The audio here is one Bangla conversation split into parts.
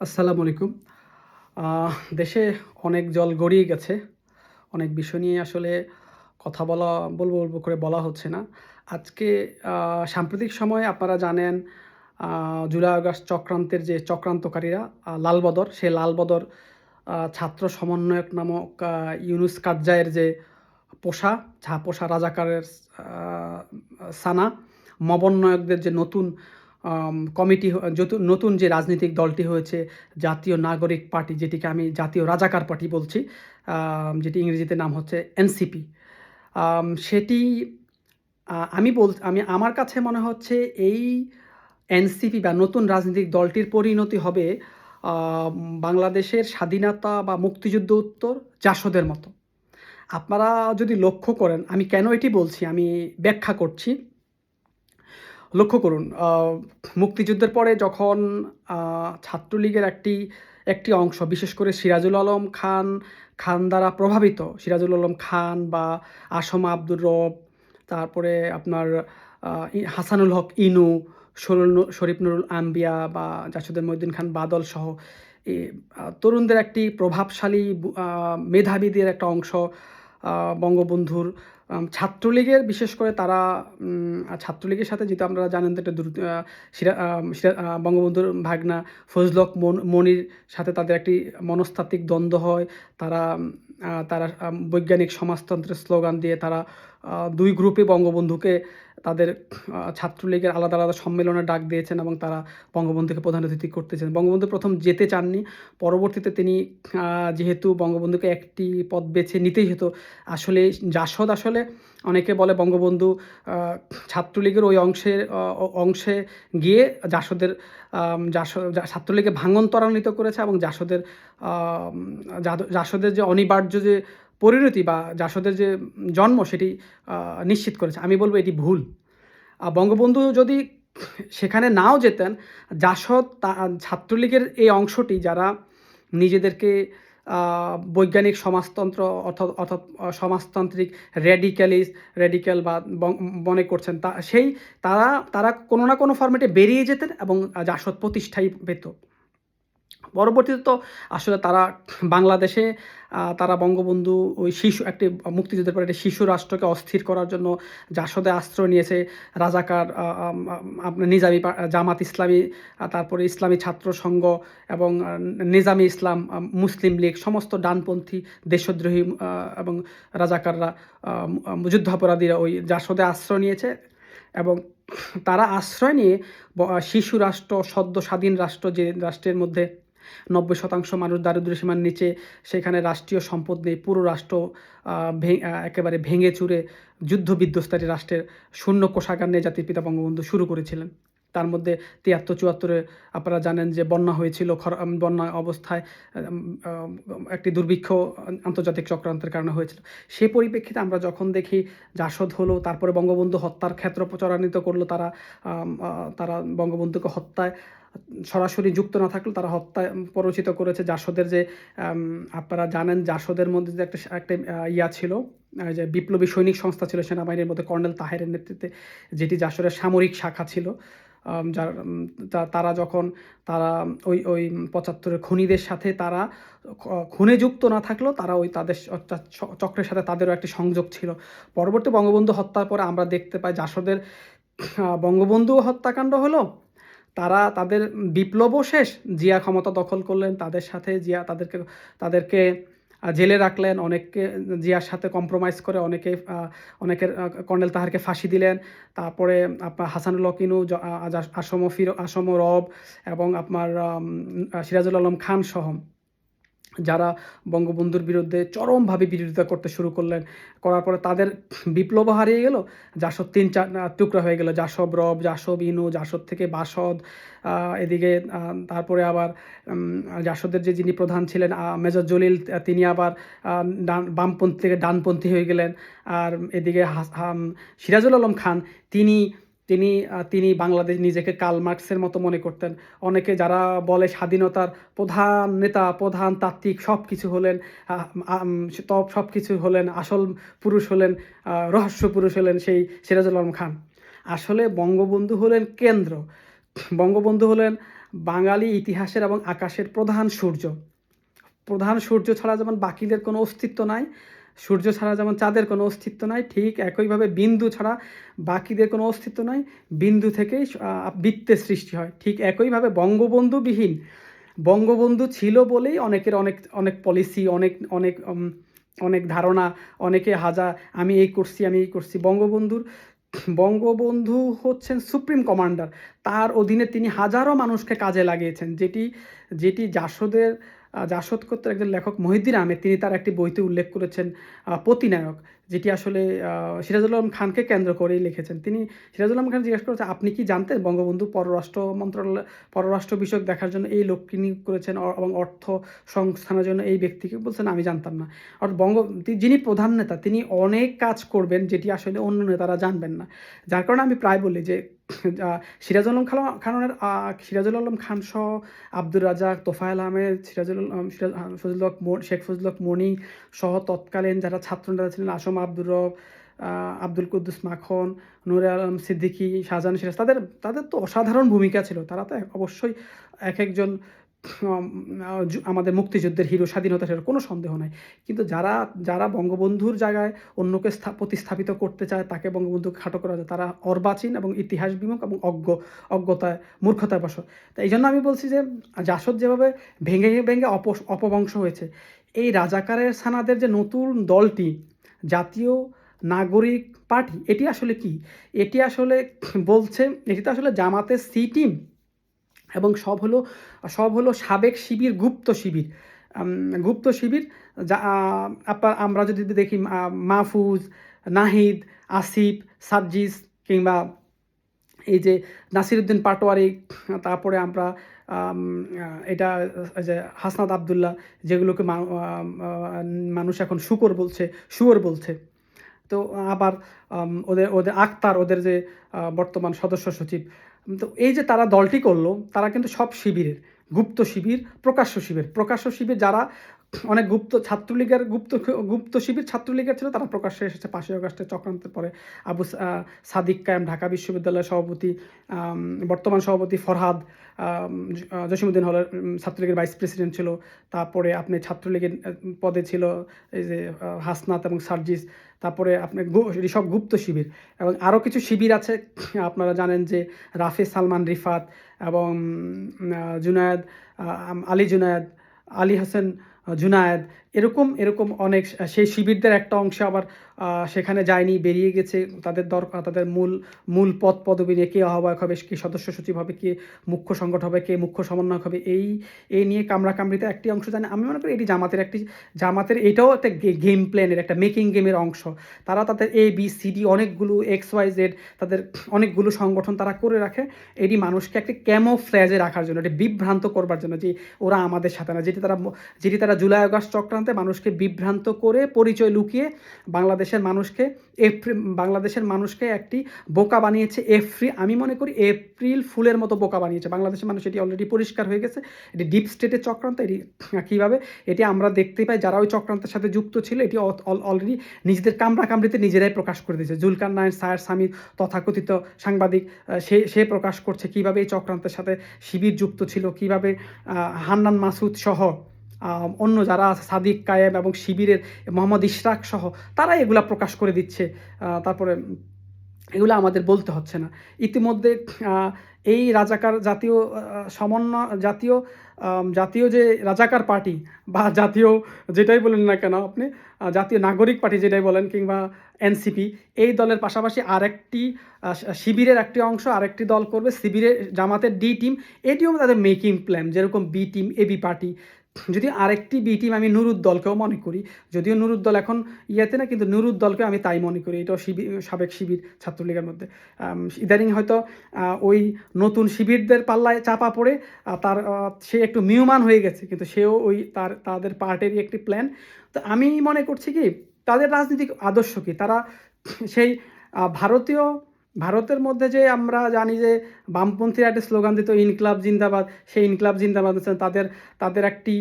আসসালামু আলাইকুম। দেশে অনেক জল গড়িয়ে গেছে। অনেক বিষয় নিয়ে আসলে কথা বলা বলব, বলব করে বলা হচ্ছে না। আজকে সাম্প্রতিক সময়ে আপনারা জানেন জুলাই আগস্ট চক্রান্তের যে চক্রান্তকারীরা লালবদর, সেই লালবদর ছাত্র সমন্বয়ক নামক ইউনুস কাজ্জাইয়ের যে পোষা, যা পোষা রাজাকারের সানা, মবন্বয়কদের যে নতুন কমিটি নতুন যে রাজনৈতিক দলটি হয়েছে জাতীয় নাগরিক পার্টি যেটিকে আমি জাতীয় রাজাকার পার্টি বলছি। যেটি ইংরেজিতে নাম হচ্ছে এনসিপি। সেটি আমি বল আমি আমার কাছে মনে হচ্ছে এই এনসিপি বা নতুন রাজনৈতিক দলটির পরিণতি হবে বাংলাদেশের স্বাধীনতা বা মুক্তিযুদ্ধ উত্তর জাসদের মতো। আপনারা যদি লক্ষ্য করেন, আমি কেন এটি বলছি আমি ব্যাখ্যা করছি। লক্ষ্য করুন মুক্তিযুদ্ধের পরে যখন ছাত্রলীগের একটি, একটি অংশ বিশেষ করে সিরাজুল আলম খান, খান দ্বারা প্রভাবিত সিরাজুল আলম খান বা আসম আব্দুর রব, তারপরে আপনার হাসানুল হক ইনু, শরীফ নুরুল আম্বিয়া বা জাসদের মহিউদ্দিন খান বাদল সহ তরুণদের একটি প্রভাবশালী মেধাবীদের একটা অংশ বঙ্গবন্ধুর ছাত্রলীগের, বিশেষ করে তারা ছাত্রলীগের সাথে যেহেতু আপনারা জানেন তো একটা দ্রুত বঙ্গবন্ধুর ভাগনা ফজলক মন, মনির সাথে তাদের একটি মনস্তাত্ত্বিক দ্বন্দ্ব হয়। তারা তারা বৈজ্ঞানিক সমাজতন্ত্রের স্লোগান দিয়ে তারা ২ গ্রুপে বঙ্গবন্ধুকে তাদের ছাত্রলীগের আলাদা, আলাদা সম্মেলনের ডাক দিয়েছেন এবং তারা বঙ্গবন্ধুকে প্রধান অতিথি করতেছেন। বঙ্গবন্ধু প্রথম যেতে চাননি। পরবর্তীতে তিনি যেহেতু বঙ্গবন্ধুকে একটি পথ বেছে নিতেই হতো। আসলে জাসদ আসলে অনেকে বলে বঙ্গবন্ধু ছাত্রলীগের ওই অংশের অংশে গিয়ে জাসদের ছাত্রলীগকে ভাঙন ত্বরান্বিত করেছে এবং জাসদের জাসদের যে অনিবার্য যে পরিণতি বা জাসদের যে জন্ম সেটি নিশ্চিত করেছে। আমি বলব এটি ভুল। বঙ্গবন্ধু যদি সেখানে নাও যেতেন, জাসদ ছাত্রলীগের এই অংশটি যারা নিজেদেরকে বৈজ্ঞানিক সমাজতন্ত্র অর্থাৎ অর্থাৎ সমাজতান্ত্রিক র্যাডিক্যালিস্ট র্যাডিক্যাল বা মনে করছেন তা সেই তারা তারা কোনো না কোনো ফরমেটে বেরিয়ে যেতেন এবং জাসদ প্রতিষ্ঠাই পেত। পরবর্তীতে তো আসলে তারা বাংলাদেশে তারা বঙ্গবন্ধু ওই শিশু একটি মুক্তিযুদ্ধের পরে একটি শিশু রাষ্ট্রকে অস্থির করার জন্য জাসদে আশ্রয় নিয়েছে। রাজাকার আপনার নিজামী জামাত ইসলামী, তারপরে ইসলামী ছাত্র সংঘ এবং নিজামী ইসলাম, মুসলিম লীগ সমস্ত ডানপন্থী দেশদ্রোহী এবং রাজাকাররা যুদ্ধাপরাধীরা ওই জাসদে আশ্রয় নিয়েছে এবং তারা আশ্রয় নিয়ে শিশু রাষ্ট্র, সদ্য স্বাধীন রাষ্ট্র যে রাষ্ট্রের মধ্যে ৯০% মানুষ দারিদ্র্য সীমার নিচে, সেখানে রাষ্ট্রীয় সম্পদ নেই। পুরো রাষ্ট্র একেবারে ভেঙে চুরে যুদ্ধ বিধ্বস্তারী রাষ্ট্রের শূন্য কোষাগার নিয়ে জাতির পিতা বঙ্গবন্ধু শুরু করেছিলেন। তার মধ্যে তিয়াত্তর চুয়াত্তরে আপনারা জানেন যে বন্যা হয়েছিল। বন্যা অবস্থায় একটি দুর্ভিক্ষ আন্তর্জাতিক চক্রান্তের কারণে হয়েছিল। সেই পরিপ্রেক্ষিতে আমরা যখন দেখি জাসদ হলো, তারপরে বঙ্গবন্ধু হত্যার ক্ষেত্র ত্বরান্বিত করল তারা তারা বঙ্গবন্ধুকে হত্যায় সরাসরি যুক্ত না থাকলেও তারা হত্যায় প্ররোচিত করেছে। জাসদের যে আপনারা জানেন জাসদের মধ্যে যে একটা একটা ইয়া ছিল, যে বিপ্লবী সৈনিক সংস্থা ছিল সেনাবাহিনীর মধ্যে কর্নেল তাহেরের নেতৃত্বে যেটি জাসদের সামরিক শাখা ছিল। যার তারা যখন, তারা ওই ওই ৭৫ এর খুনিদের সাথে তারা খুনে যুক্ত না থাকলেও তারা ওই তাদের চক্রের সাথে তাদেরও একটি সংযোগ ছিল। পরবর্তী বঙ্গবন্ধু হত্যার পরে আমরা দেখতে পাই জাসদের বঙ্গবন্ধু হত্যাকাণ্ড হলো। তারা তাদের বিপ্লবও শেষ। জিয়া ক্ষমতা দখল করলেন। তাদের সাথে জিয়া তাদেরকে তাদেরকে জেলে রাখলেন। অনেককে, জিয়ার সাথে কম্প্রোমাইজ করে অনেকে অনেকের কর্নেল তাহারকে ফাঁসি দিলেন। তারপরে আপনার হাসানুল লকিনু আসম ফির, আসম রব এবং আপনার সিরাজুল আলম খান সহ যারা বঙ্গবন্ধুর বিরুদ্ধে চরমভাবে বিরোধিতা করতে শুরু করলেন। করার পরে তাদের বিপ্লব হারিয়ে গেল। জাসদ ৩-৪ আ টুকরা হয়ে গেল। জাসদ রব, জাসদ ইনু, জাসদ থেকে বাসদ, এদিকে তারপরে আবার উম জাসদের যে যিনি প্রধান ছিলেন মেজর জলিল তিনি আবার ডান বামপন্থী থেকে ডানপন্থী হয়ে গেলেন। আর এদিকে সিরাজুল আলম খান তিনি তিনি তিনি বাংলাদেশ নিজেকে কার্ল মার্কসের মতো মনে করতেন। অনেকে যারা বলে স্বাধীনতার প্রধান নেতা, প্রধান তাত্ত্বিক সব কিছু হলেন, তপ আম তব সবকিছু হলেন, আসল পুরুষ হলেন, রহস্য পুরুষ হলেন সেই সিরাজুল আলম খান। আসলে বঙ্গবন্ধু হলেন কেন্দ্র। বঙ্গবন্ধু হলেন বাঙালি ইতিহাসের এবং আকাশের প্রধান সূর্য প্রধান সূর্য ছাড়া যেমন বাকিদের কোনো অস্তিত্ব নাই সূর্য ছাড়া যেমন চাঁদের কোনো অস্তিত্ব নাই, ঠিক একইভাবে বিন্দু ছাড়া বাকিদের কোনো অস্তিত্ব নাই, বিন্দু থেকেই বৃত্তের সৃষ্টি হয়, ঠিক একইভাবে বঙ্গবন্ধুবিহীন, বঙ্গবন্ধু ছিল বলেই অনেকের অনেক অনেক পলিসি অনেক অনেক অনেক ধারণা, অনেকে হাজার, আমি এই করছি, আমি এই করছি, বঙ্গবন্ধুর, বঙ্গবন্ধু হচ্ছেন সুপ্রিম কমান্ডার, তার অধীনে তিনি হাজারো মানুষকে কাজে লাগিয়েছেন, যেটি যেটি জাসদের আহ, জাসদ কর্তৃক একজন লেখক মহিউদ্দিন আহমেদ তিনি তার একটি বইতে উল্লেখ করেছেন প্রতিনায়ক যেটি আসলে সিরাজুল আলম খানকে কেন্দ্র করেই লিখেছেন। তিনি সিরাজুল আলম খান জিজ্ঞেস করেছে আপনি কি জানতেন বঙ্গবন্ধু পররাষ্ট্র মন্ত্রণালয় পররাষ্ট্র বিষয়ক দেখার জন্য এই লোককে নিয়োগ করেছেন এবং অর্থ সংস্থানের জন্য এই ব্যক্তিকে? বলছেন আমি জানতাম না। আর বঙ্গ যিনি প্রধান নেতা তিনি অনেক কাজ করবেন যেটি আসলে অন্য নেতারা জানবেন না। যার কারণে আমি প্রায় বলি যে সিরাজুল আলম খান খানের সিরাজুল আলম খান সহ আব্দুর রাজাক তোফায়েল আহমেদ, সিরাজুল সিরাজ মো- শেখ ফজল হক মনি সহ তৎকালীন যারা ছাত্র নেতা ছিলেন আসম আব্দুর রব আব্দুল কুদ্দুস মাখন, নুরে আলম সিদ্দিকী, শাহজাহান সিরাজ, তাদের তাদের তো অসাধারণ ভূমিকা ছিল। তারা তো অবশ্যই এক একজন আমাদের মুক্তিযুদ্ধের হিরো স্বাধীনতা হিরো কোনো সন্দেহ নাই। কিন্তু যারা যারা বঙ্গবন্ধুর জায়গায় অন্যকে স্থা- প্রতিস্থাপিত করতে চায়, তাকে বঙ্গবন্ধুকে খাটো করা যায়। তারা অর্বাচীন এবং ইতিহাস বিমুখ এবং অজ্ঞ, অজ্ঞতায়, মূর্খতায় বস তো এই জন্য আমি বলছি যে, জাসদ যেভাবে ভেঙে ভেঙে অপ, অপবংশ হয়েছে, এই রাজাকারের সানাদের যে নতুন দলটি, জাতীয় নাগরিক পার্টি, এটি আসলে কি? এটি আসলে বলছে, এটি তো আসলে জামাতের সি টিম। এবং সব হলো সব হলো সাবেক শিবির, গুপ্ত শিবির। গুপ্ত শিবির, যা আমরা যদি দেখি মাহফুজ, নাহিদ, আসিফ, সাজ্জিস কিংবা এই যে নাসিরুদ্দিন পাটোয়ারি, তারপরে আমরা এটা যে হাসনাত আবদুল্লাহ, যেগুলোকে মানুষ এখন শুকর বলছে, শুয়োর বলছে। তো আবার ওদের ওদের আক্তার, ওদের যে বর্তমান সদস্য সচিব তো এই যে তারা দলটি করল, তারা কিন্তু সব শিবিরের, গুপ্ত শিবির, প্রকাশ্য শিবির প্রকাশ্য শিবির যারা অনেক গুপ্ত ছাত্রলীগের গুপ্ত গুপ্ত শিবির ছাত্রলীগের ছিল, তারা প্রকাশ্যে এসেছে। পাঁচই আগস্টের চক্রান্তের পরে আবু সাদিক কায়েম, ঢাকা বিশ্ববিদ্যালয়ের সভাপতি বর্তমান সভাপতি ফরহাদ জসিমুদ্দিন হলের ছাত্রলীগের ভাইস প্রেসিডেন্ট ছিল। তারপরে আপনি ছাত্রলীগের পদে ছিল এই যে হাসনাত এবং সার্জিস। তারপরে আপনি ঋষভ গুপ্ত শিবির। এবং আরও কিছু শিবির আছে, আপনারা জানেন যে রাফি সালমান রিফাত এবং জুনায়েদ আলী জুনায়েদ, আলী হাসান আহ, জুনায়েদ এরকম এরকম অনেক সেই শিবিরদের একটা অংশ আবার সেখানে যায়নি, বেরিয়ে গেছে। তাদের দরকার তাদের মূল মূল পদ, পদবি নিয়ে কে আহ্বায়ক হবে, কে সদস্য সচিব হবে, কে মুখ্য সংগঠক হবে, কে মুখ্য সমন্বয়ক হবে, এই এই নিয়ে কামড়াকামড়িতে একটি অংশ জানে আমি মনে করি এটি জামাতের একটি, জামাতের এটাও একটা গেম প্ল্যানের একটা মেকিং গেমের অংশ। তারা তাদের এ বি সি ডি অনেকগুলো এক্স ওয়াই জেড তাদের অনেকগুলো সংগঠন তারা করে রাখে। এটি মানুষকে একটি ক্যামো ফ্ল্যাজে রাখার জন্য, এটি বিভ্রান্ত করবার জন্য যে ওরা আমাদের সাথে না, যেটি তারা যেটি তারা জুলাই আগস্ট চক্রান্তে মানুষকে বিভ্রান্ত করে পরিচয় লুকিয়ে বাংলাদেশের মানুষকে এপ্রিল বাংলাদেশের মানুষকে একটি বোকা বানিয়েছে এফ্রি আমি মনে করি এপ্রিল ফুলের মতো বোকা বানিয়েছে। বাংলাদেশের মানুষ এটি অলরেডি পরিষ্কার হয়ে গেছে। এটি ডিপ স্টেটের চক্রান্ত, এটি কীভাবে? এটি আমরা দেখতে পাই যারা ওই চক্রান্তের সাথে যুক্ত ছিল, এটি অলরেডি নিজেদের কামড়া কামড়িতে নিজেরাই প্রকাশ করে দিয়েছে। জুলকার নায়ন সায়ার স্বামী তথাকথিত সাংবাদিক সে সে প্রকাশ করছে কীভাবে এই চক্রান্তের সাথে শিবির যুক্ত ছিল, কীভাবে হান্নান মাসুদ সহ অন্য যারা আছে, সাদিক, কায়েম এবং শিবিরের মোহাম্মদ ইশরাক সহ তারা এগুলা প্রকাশ করে দিচ্ছে। তারপরে এগুলো আমাদের বলতে হচ্ছে না। ইতিমধ্যে এই রাজাকার জাতীয় সমন্বয় জাতীয় জাতীয় যে রাজাকার পার্টি বা জাতীয় যেটাই বলেন না কেন আপনি জাতীয় নাগরিক পার্টি যেটাই বলেন কিংবা এনসিপি, এই দলের পাশাপাশি আরেকটি শিবিরের একটি অংশ, আরেকটি দল করবে, শিবিরের জামাতের ডি টিম, এটিও তাদের মেকিং প্ল্যান, যেরকম বি টিম এবি পার্টি। যদি আরেকটি বি টিম আমি নুরুদ্দলকেও মনে করি, যদিও নুরুদ্দল এখন ইয়েতে না, কিন্তু নুরুদ্দলকে আমি তাই মনে করি, এটাও শিবির সাবেক শিবির ছাত্রলীগের মধ্যে। ইদানিং হয়তো ওই নতুন শিবিরদের পাল্লায় চাপা পড়ে তার সে একটু মিউমান হয়ে গেছে, কিন্তু সেও ওই তার, তাদের পার্টেরই একটি প্ল্যান তো আমি মনে করছি কি, তাদের রাজনৈতিক আদর্শ কি? তারা সেই ভারতীয় ভারতের মধ্যে যে আমরা জানি যে বামপন্থীরা একটা স্লোগান দিত, ইনকলাব জিন্দাবাদ সেই ইনকলাব জিন্দাবাদ তাদের তাদের একটি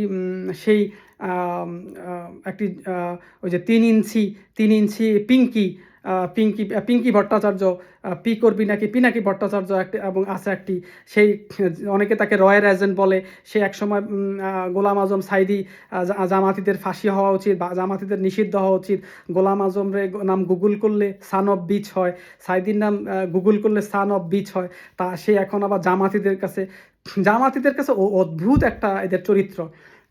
সেই একটি ওই যে তিন ইঞ্চি তিন ইঞ্চি পিঙ্কি পিঙ্কি পিঙ্কি ভট্টাচার্য পি করবি নাকি পিনাকি ভট্টাচার্য একটি এবং আছে একটি। সেই, অনেকে তাকে রয়ের এজেন্ট বলে। সে একসময় গোলাম আজম সাইদি জামাতিদের ফাঁসি হওয়া উচিত বা জামাতিদের নিষিদ্ধ হওয়া উচিত। গোলাম আজম রে নাম গুগল করলে সান অফ বিচ হয়। সাইদির নাম গুগল করলে সান অফ বিচ হয়। তা সে এখন আবার জামাতিদের কাছে জামাতিদের কাছে অদ্ভুত একটা এদের চরিত্র।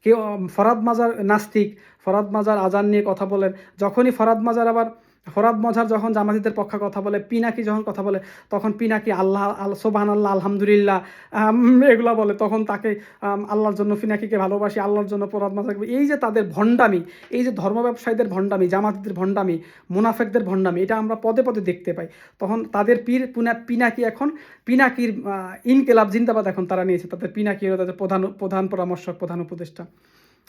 কেউ, ফরাদ মাজার নাস্তিক, ফরাদ মাজার আজান নিয়ে কথা বলেন। যখনই ফরাদ মাজার আবার ফরাদ মজার যখন জামাতিদের পক্ষে কথা বলে, পিনাকি যখন কথা বলে, তখন পিনাকি আল্লাহ, আল সোবাহান আল্লাহ আলহামদুলিল্লাহ এগুলা বলে। তখন তাকে আল্লাহর জন্য পিনাকিকে ভালোবাসি, আল্লাহর জন্য ফরাদ মাজার। এই যে তাদের ভণ্ডামি, এই যে ধর্ম ব্যবসায়ীদের ভণ্ডামি জামাতিদের ভণ্ডামি, মুনাফেকদের ভণ্ডামি, এটা আমরা পদে পদে দেখতে পাই। তখন তাদের পীর পুনা, পিনাকি এখন, পিনাকির ইনকেলাব জিন্দাবাদ এখন তারা নিয়েছে, তাদের পিনাকি হলো তাদের প্রধান প্রধান পরামর্শক, প্রধান উপদেষ্টা।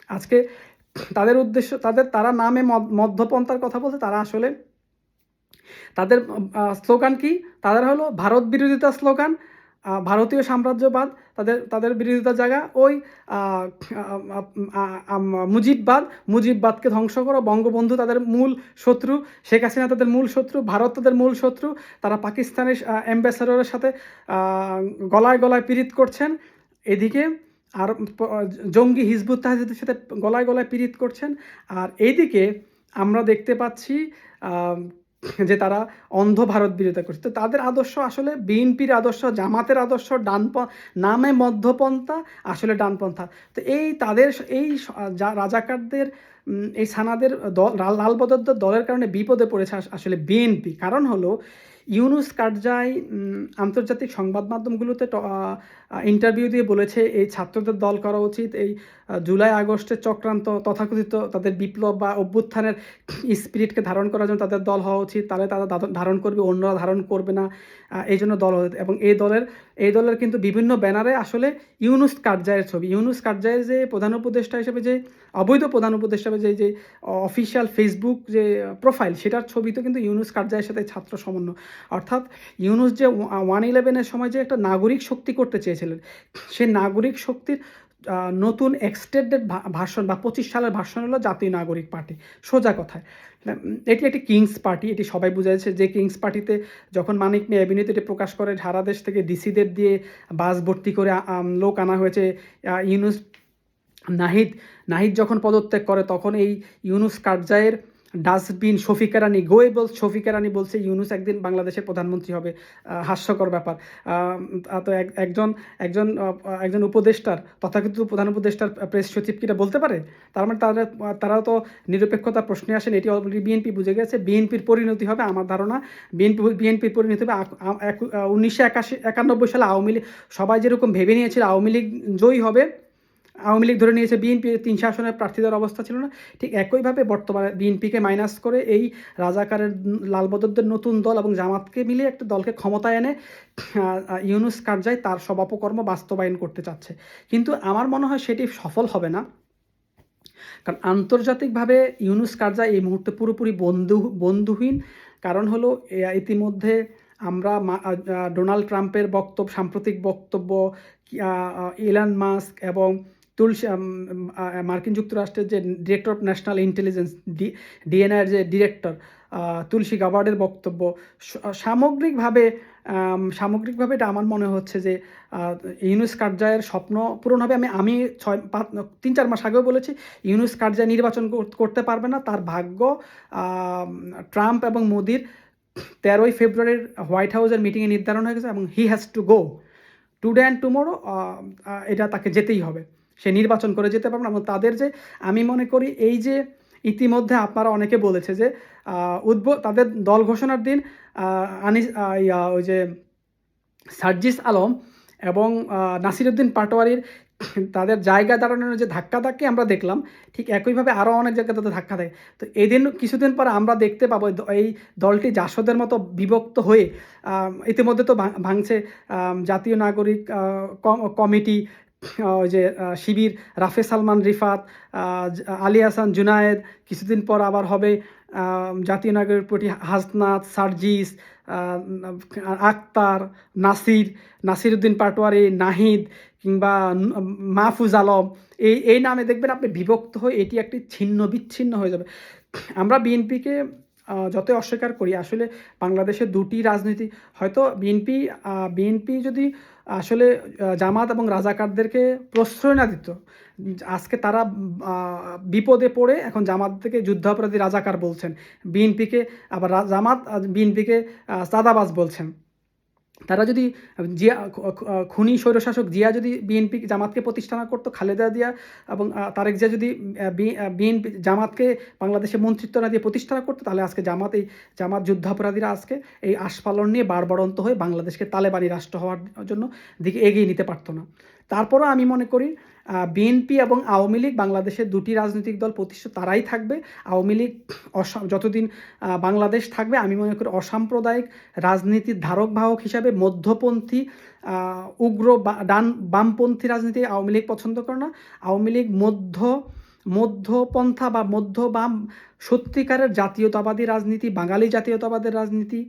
আজকে তাদের উদ্দেশ্য, তাদের, তারা নামে মধ্যপন্থার কথা বলছে, তারা আসলে তাদের স্লোগান কি? তাদের হলো ভারত বিরোধিতা স্লোগান ভারতীয় সাম্রাজ্যবাদ, তাদের তাদের বিরোধিতা জায়গা, ওই মুজিববাদ, মুজিববাদকে ধ্বংস করো, বঙ্গবন্ধু তাদের মূল শত্রু, শেখ হাসিনা তাদের মূল শত্রু, ভারত তাদের মূল শত্রু, তারা পাকিস্তানের অ্যাম্বাসাডরের সাথে গলায় গলায় পীড়িত করছেন। এদিকে আর জঙ্গি হিজবুত তাহিদের সাথে গলায় গলায় পীড়িত করছেন। আর এইদিকে আমরা দেখতে পাচ্ছি যে তারা অন্ধ ভারত বিরোধিতা করছে। তো তাদের আদর্শ আসলে বিএনপির আদর্শ, জামাতের আদর্শ, ডানপ নামে মধ্যপন্থা, আসলে ডানপন্থা। তো এই তাদের এই রাজাকারদের এই সানাদের দল, লাল- লালবদরদের দলের কারণে বিপদে পড়েছে আসলে বিএনপি। কারণ হলো ইউনুস কারজাই আন্তর্জাতিক সংবাদ মাধ্যমগুলোতে ইন্টারভিউ দিয়ে বলেছে, এই ছাত্রদের দল করা উচিত। এই জুলাই আগস্টের চক্রান্ত তথাকথিত তাদের বিপ্লব বা অভ্যুত্থানের স্পিরিটকে ধারণ করার জন্য তাদের দল হওয়া উচিত। তাহলে তারা ধারণ করবে, অন্যরা ধারণ করবে না এই জন্য দল এবং এই দলের এই দলের কিন্তু বিভিন্ন ব্যানারে আসলে ইউনুস কারজাইয়ের ছবি। ইউনুস কারজাইয়ের যে প্রধান উপদেষ্টা হিসেবে যে, অবৈধ প্রধান উপদেষ্টা হিসেবে যে যে অফিসিয়াল ফেসবুক যে প্রোফাইল সেটার ছবি তো কিন্তু ইউনুস কারজাইয়ের সাথে ছাত্র সমন্বয়। অর্থাৎ ইউনুস যে ওয়ান ইলেভেনের সময় যে একটা নাগরিক শক্তি করতে চেয়েছিলেন, সেই নাগরিক শক্তির নতুন এক্সটেন্ডেড ভাষণ বা পঁচিশ সালের ভাষণ হলো জাতীয় নাগরিক পার্টি। সোজা কথায়। এটি একটি কিংস পার্টি, এটি সবাই বুঝাইছে যে কিংস পার্টিতে যখন মানিক মেয়ে এটি প্রকাশ করে, সারা দেশ থেকে ডিসিদের দিয়ে বাস ভর্তি করে লোক আনা হয়েছে ইউনুস নাহিদ নাহিদ যখন পদত্যাগ করে, তখন এই ইউনুস কারজাইয়ের ডাস্টবিন শফিকা রানী, গোয়েবল শফিকা রানী বলছে ইউনুস একদিন বাংলাদেশের প্রধানমন্ত্রী হবে। হাস্যকর ব্যাপার। তো এক- একজন একজন একজন উপদেষ্টার, তথাকথিত প্রধান উপদেষ্টার প্রেস সচিব কিটা বলতে পারে? তার মানে তারা তারাও তো নিরপেক্ষতার প্রশ্নে আসেন, এটি অলরেডি বিএনপি বুঝে গেছে। বিএনপির পরিণতি হবে আমার ধারণা। বিএনপি, বিএনপির পরিণতি হবে উনিশশো একাশি, একানব্বই সালে আওয়ামী লীগ, সবাই যেরকম ভেবে নিয়েছিল আওয়ামী লীগ জয়ী হবে আওয়ামী লীগ ধরে নিয়েছে বিএনপি তিনশো আসনের প্রার্থী দেওয়ার অবস্থা ছিল না। ঠিক একইভাবে বর্তমানে বিএনপিকে মাইনাস করে এই রাজাকারের লালবদরদের নতুন দল এবং জামাতকে মিলিয়ে একটা দলকে ক্ষমতায় এনে ইউনুস কারজাই তার সব অপকর্ম বাস্তবায়ন করতে চাচ্ছে। কিন্তু আমার মনে হয় সেটি সফল হবে না। কারণ আন্তর্জাতিকভাবে ইউনুস কারজা এই মুহূর্তে পুরোপুরি বন্ধু, বন্ধুহীন। কারণ হলো ইতিমধ্যে আমরা ডোনাল্ড ট্রাম্পের বক্তব্য, সাম্প্রতিক বক্তব্য ইলান মাস্ক এবং তুলসী মার্কিন যুক্তরাষ্ট্রের যে director of national intelligence, D ডিএনআইয়ের যে ডিরেক্টর তুলসী গাবার্ডের বক্তব্য সামগ্রিকভাবে সামগ্রিকভাবে এটা আমার মনে হচ্ছে যে ইউনুস কারজাইয়ের স্বপ্ন পূরণ হবে। আমি আমি ছয়, পাঁচ, তিন, চার মাস আগেও বলেছি, ইউনুস কারজাই নির্বাচন কর- করতে পারবে না। তার ভাগ্য ট্রাম্প এবং মোদির তেরোই ফেব্রুয়ারির হোয়াইট হাউসের মিটিংয়ে নির্ধারণ হয়ে গেছে এবং he has to go. Today and tomorrow এটা তাকে যেতেই হবে। সে নির্বাচন করে যেতে পারবে না। এবং তাদের যে, আমি মনে করি এই যে ইতিমধ্যে আপনারা অনেকে বলেছে যে উদ্ভ তাদের দল ঘোষণার দিন আনিস ওই যে সার্জিস আলম এবং নাসিরুদ্দিন পাটোয়ারির তাদের জায়গা দাঁড়ানোর যে ধাক্কা ধাক্কি আমরা দেখলাম, ঠিক একইভাবে আরও অনেক জায়গায় তাদের ধাক্কা দেয়। তো এদিন, কিছুদিন পর আমরা দেখতে পাবো এই দলটি জাসদের মতো বিভক্ত হয়ে ইতিমধ্যে তো ভাঙ- ভাঙছে জাতীয় নাগরিক কমিটি ওই যে শিবির, রাফে সালমান, রিফাত আলী হাসান, জুনায়েদ, কিছুদিন পর আবার হবে জাতীয় নাগরিক পার্টি হাসনাত, সার্জিস আক্তার, নাসির নাসিরুদ্দিন পাটোয়ারি, নাহিদ কিংবা মাহফুজ আলম। এই এই নামে দেখবেন আপনি বিভক্ত হয়ে এটি একটি ছিন্ন বিচ্ছিন্ন হয়ে যাবে। আমরা বিএনপিকে যতই অস্বীকার করি, আসলে বাংলাদেশের দুটি রাজনীতি, হয়তো বিএনপি বিএনপি যদি আসলে জামাত এবং রাজাকারদেরকে প্রশ্রয় না দিত, আজকে তারা বিপদে পড়ে এখন জামাত থেকে যুদ্ধাপরাধী রাজাকার বলছেন। বিএনপিকে আবার জামাত বিএনপিকে চাঁদাবাজ বলছেন। তারা যদি, জিয়া খুনি স্বৈরশাসক জিয়া যদি বিএনপি জামাতকে প্রতিষ্ঠা না করতো, খালেদা জিয়া এবং তারেক জিয়া যদি বিএনপি জামাতকে বাংলাদেশে মন্ত্রিত্ব না দিয়ে প্রতিষ্ঠা করতো, তাহলে আজকে জামাত এই জামাত যুদ্ধাপরাধীরা আজকে এই আশপালন নিয়ে বাড়বাড়ন্ত হয়ে বাংলাদেশকে তালেবানি রাষ্ট্র হওয়ার জন্য দিকে এগিয়ে নিতে পারতো না। তারপরও আমি মনে করি বিএনপি এবং আওয়ামী লীগ বাংলাদেশের দুটি রাজনৈতিক দল প্রতিষ্ঠিত, তারাই থাকবে। আওয়ামী লীগ যতদিন বাংলাদেশ থাকবে, আমি মনে করি অসাম্প্রদায়িক রাজনীতির ধারক বাহক হিসাবে মধ্যপন্থী উগ্র ডান, বামপন্থী রাজনীতি আওয়ামী লীগ পছন্দ করে না। আওয়ামী লীগ মধ্য, মধ্যপন্থা বা মধ্য বাম সত্যিকারের জাতীয়তাবাদী রাজনীতি, বাঙালি জাতীয়তাবাদের রাজনীতি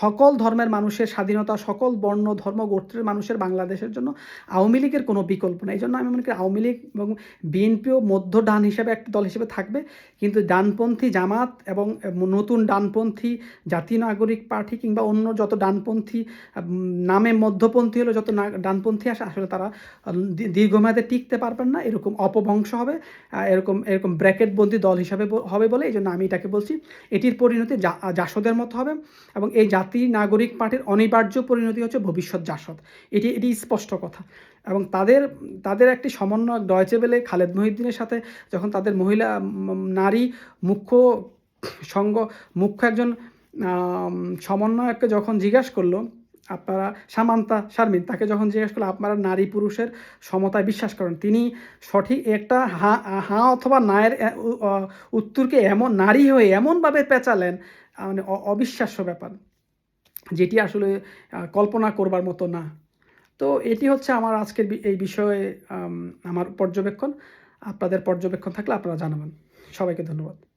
সকল ধর্মের মানুষের স্বাধীনতা, সকল বর্ণ, ধর্ম গোত্রের মানুষের বাংলাদেশের জন্য আওয়ামী লীগের কোনো বিকল্প নেই। এই জন্য আমি মনে করি আওয়ামী লীগ এবং বিএনপিও মধ্য ডান হিসেবে একটা দল হিসেবে থাকবে। কিন্তু ডানপন্থী জামাত এবং নতুন ডানপন্থী জাতীয় নাগরিক পার্টি কিংবা অন্য যত ডানপন্থী নামে মধ্যপন্থী হলো যত ডানপন্থী আসে, আসলে তারা দীর্ঘমেয়াদে টিকতে পারবেন না। এরকম অপভংশ হবে এরকম এরকম ব্র্যাকেটবন্দি দল হিসাবে হবে বলে এই জন্য আমি এটাকে বলছি। এটির পরিণতি জাসদের মতো হবে। এবং এই জাতি নাগরিক পার্টির অনিবার্য পরিণতি হচ্ছে ভবিষ্যৎ জাসদ। এটি এটি স্পষ্ট কথা। এবং তাদের তাদের একটি সমন্বয় ডয়চে বেলে খালেদ মহিউদ্দিনের সাথে যখন তাদের মহিলা নারী মুখ্য সঙ্গ, মুখ্য একজন সমন্বয়ককে যখন জিজ্ঞাসা করল, আপনারা সামান্তা শারমিন, তাকে যখন জিজ্ঞাসা করল, আপনারা নারী পুরুষের সমতায় বিশ্বাস করেন, তিনি সঠিক একটা হা, হাঁ অথবা নায়ের উত্তরকে এমন, নারী হয়ে এমনভাবে পেঁচালেন মানে অবিশ্বাস্য ব্যাপার। যেটি আসলে কল্পনা করবার মতো না। তো এটি হচ্ছে আমার আজকের এই বিষয়ে আমার পর্যবেক্ষণ। আপনাদের পর্যবেক্ষণ থাকলে আপনারা জানাবেন। সবাইকে ধন্যবাদ।